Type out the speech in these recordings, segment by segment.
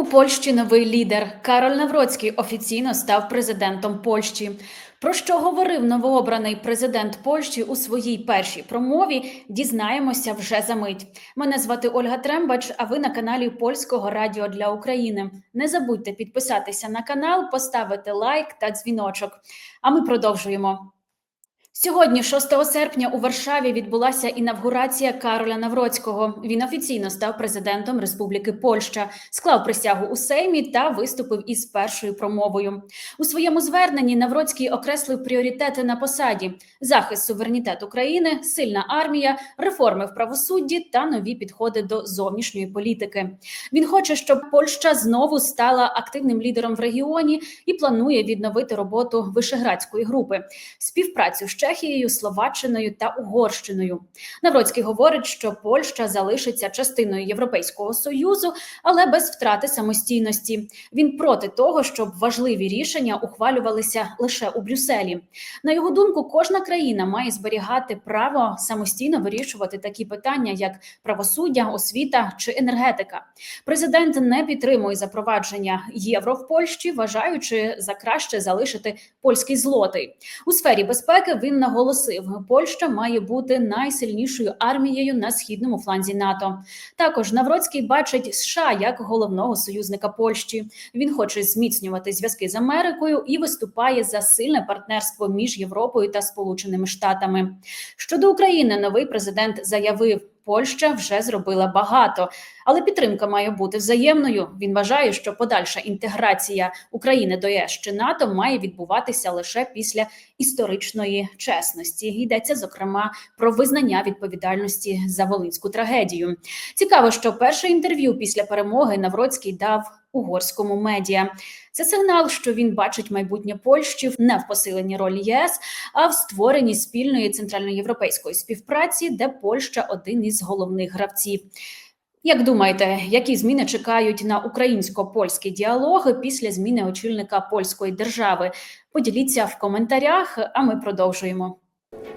У Польщі новий лідер Кароль Навроцький офіційно став президентом Польщі. Про що говорив новообраний президент Польщі у своїй першій промові? Дізнаємося вже за мить. Мене звати Ольга Трембач. А ви на каналі Польського Радіо для України. Не забудьте підписатися на канал, поставити лайк та дзвіночок. А ми продовжуємо. Сьогодні, 6 серпня, у Варшаві відбулася інавгурація Кароля Навроцького. Він офіційно став президентом Республіки Польща, склав присягу у Сеймі та виступив із першою промовою. У своєму зверненні Навроцький окреслив пріоритети на посаді: захист суверенітету країни, сильна армія, реформи в правосудді та нові підходи до зовнішньої політики. Він хоче, щоб Польща знову стала активним лідером в регіоні і планує відновити роботу Вишеградської групи, співпрацю з Чехією, Словаччиною та Угорщиною. Навроцький говорить, що Польща залишиться частиною Європейського союзу, але без втрати самостійності. Він проти того, щоб важливі рішення ухвалювалися лише у Брюсселі. На його думку, кожна країна має зберігати право самостійно вирішувати такі питання, як правосуддя, освіта чи енергетика. Президент не підтримує запровадження євро в Польщі, вважаючи за краще залишити польський злотий у сфері безпеки. Він наголосив, Польща має бути найсильнішою армією на східному фланзі НАТО. Також Навроцький бачить США як головного союзника Польщі. Він хоче зміцнювати зв'язки з Америкою і виступає за сильне партнерство між Європою та Сполученими Штатами. Щодо України, новий президент заявив. Польща вже зробила багато, але підтримка має бути взаємною. Він вважає, що подальша інтеграція України до ЄС чи НАТО має відбуватися лише після історичної чесності. Йдеться зокрема про визнання відповідальності за волинську трагедію. Цікаво, що перше інтерв'ю після перемоги Навроцький дав угорському медіа. Це сигнал, що він бачить майбутнє Польщі не в посиленні ролі ЄС, а в створенні спільної центральноєвропейської співпраці, де Польща один із головних гравців. Як думаєте, які зміни чекають на українсько-польський діалог після зміни очільника польської держави? Поділіться в коментарях, а ми продовжуємо.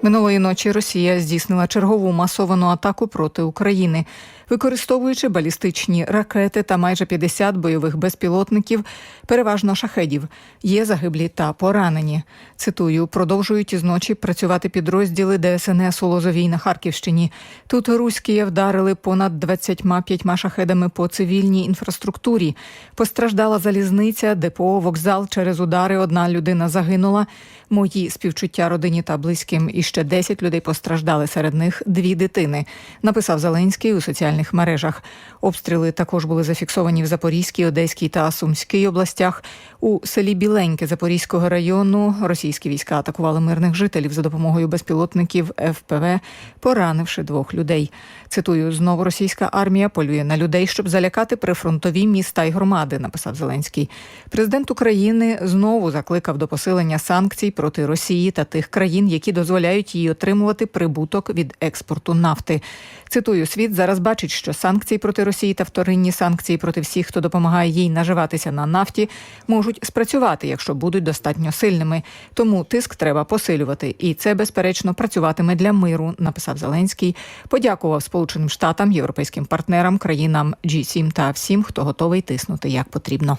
Минулої ночі Росія здійснила чергову масовану атаку проти України, використовуючи балістичні ракети та майже 50 бойових безпілотників, переважно шахедів. Є загиблі та поранені. Цитую, продовжують із ночі працювати підрозділи ДСНС у Лозовій на Харківщині. Тут руські вдарили понад 25 шахедами по цивільній інфраструктурі. Постраждала залізниця, депо, вокзал. Через удари одна людина загинула. Мої співчуття родині та близьким. І ще 10 людей постраждали. Серед них дві дитини. Написав Зеленський у соціальних мережах. Обстріли також були зафіксовані в Запорізькій, Одеській та Сумській областях. У селі Біленьке Запорізького району російські війська атакували мирних жителів за допомогою безпілотників ФПВ, поранивши двох людей. Цитую, знову російська армія полює на людей, щоб залякати прифронтові міста й громади. Написав Зеленський. Президент України знову закликав до посилення санкцій проти Росії та тих країн, які дозволяють їй отримувати прибуток від експорту нафти. Цитую, світ зараз бачить, що санкції проти Росії та вторинні санкції проти всіх, хто допомагає їй наживатися на нафті, можуть спрацювати, якщо будуть достатньо сильними. Тому тиск треба посилювати, і це безперечно працюватиме для миру. Написав Зеленський. Подякував Сполученим Штатам, європейським партнерам, країнам G7 та всім, хто готовий тиснути як потрібно.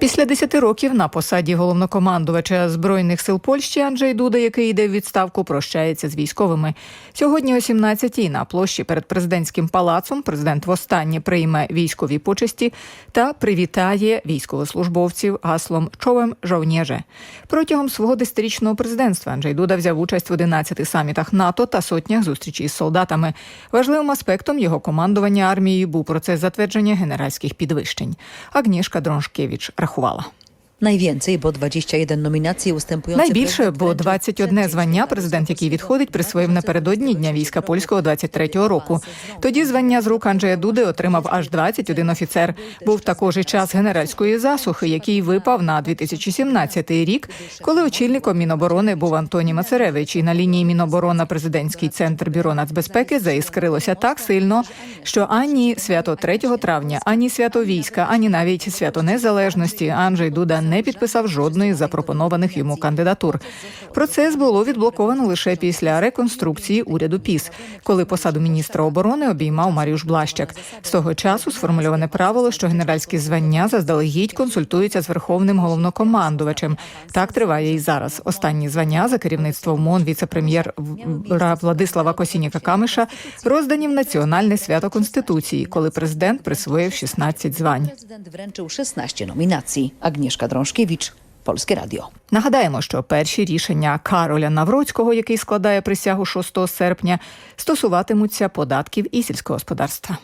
Після 10 років на посаді головнокомандувача збройних сил Польщі Анджей Дуда, який йде в відставку, прощається з військовими. Сьогодні о 17-й на площі перед президентським палацом президент востаннє прийме військові почесті та привітає військовослужбовців гаслом Човем жовніже. Протягом свого десятирічного президентства Анджей Дуда взяв участь в 11 самітах НАТО та сотнях зустрічей з солдатами. Важливим аспектом його командування армією був процес затвердження генеральських підвищень. Агнішка Дроншкевич рахувала. Найвwięcej, bo 21 nominacji ustępujących... Найбільше, бо 21 звання президент, який відходить, присвоїв напередодні Дня війська польського 23-го року. Тоді звання з рук Анджея Дуди отримав аж 21 офіцер. Був також і час генеральської засухи, який випав на 2017 рік, коли очільником Міноборони був Антоній Мацаревич. І на лінії Міноборона президентський центр бюро нацбезпеки заіскрилося так сильно, що ані свято 3 травня, ані свято війська, ані навіть свято незалежності Анджей Дуда не підписав жодної запропонованих йому кандидатур. Процес було відблоковано лише після реконструкції уряду ПІС, коли посаду міністра оборони обіймав Маріуш Блащак. З того часу сформульоване правило, що генеральські звання заздалегідь консультуються з верховним головнокомандувачем. Так триває і зараз. Останні звання за керівництвом МОН віце-прем'єр Владислава Косініка Камиша роздані в національне свято конституції, коли президент присвоїв 16 звань. Prezydent wręczył 16 nominacji. Agnieszka Drążkiewicz, Польське Радіо. Нагадаємо, що перші рішення Кароля Навроцького, який складає присягу 6 серпня, стосуватимуться податків і сільського господарства.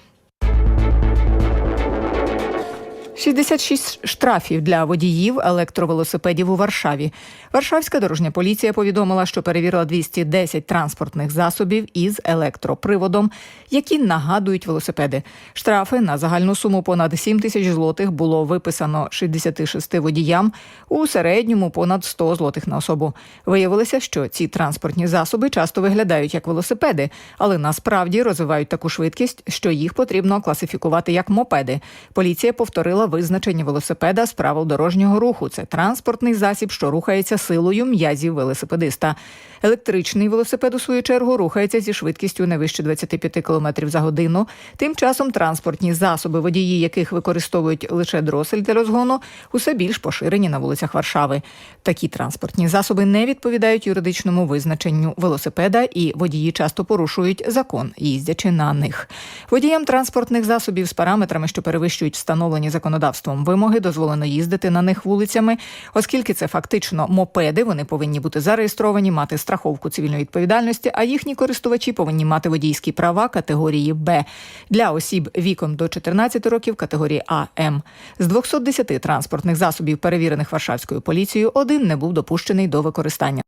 66 штрафів для водіїв електровелосипедів у Варшаві. Варшавська дорожня поліція повідомила, що перевірила 210 транспортних засобів із електроприводом, які нагадують велосипеди. Штрафи на загальну суму понад 7 тисяч злотих було виписано 66 водіям, у середньому понад 100 злотих на особу. Виявилося, що ці транспортні засоби часто виглядають як велосипеди, але насправді розвивають таку швидкість, що їх потрібно класифікувати як мопеди. Поліція повторила визначення велосипеда з правил дорожнього руху. Це транспортний засіб, що рухається силою м'язів велосипедиста. Електричний велосипед, у свою чергу, рухається зі швидкістю не вище 25 км за годину. Тим часом транспортні засоби, водії яких використовують лише дросель для розгону, усе більш поширені на вулицях Варшави. Такі транспортні засоби не відповідають юридичному визначенню велосипеда, і водії часто порушують закон, їздячи на них. Водіям транспортних засобів з параметрами, що перевищують встановлені законодавством вимоги, дозволено їздити на них вулицями, оскільки це фактично мопеди. Вони повинні бути зареєстровані, мати страховку цивільної відповідальності, а їхні користувачі повинні мати водійські права категорії Б для осіб віком до 14 років категорії АМ. З 210 транспортних засобів, перевірених Варшавською поліцією, один не був допущений до використання.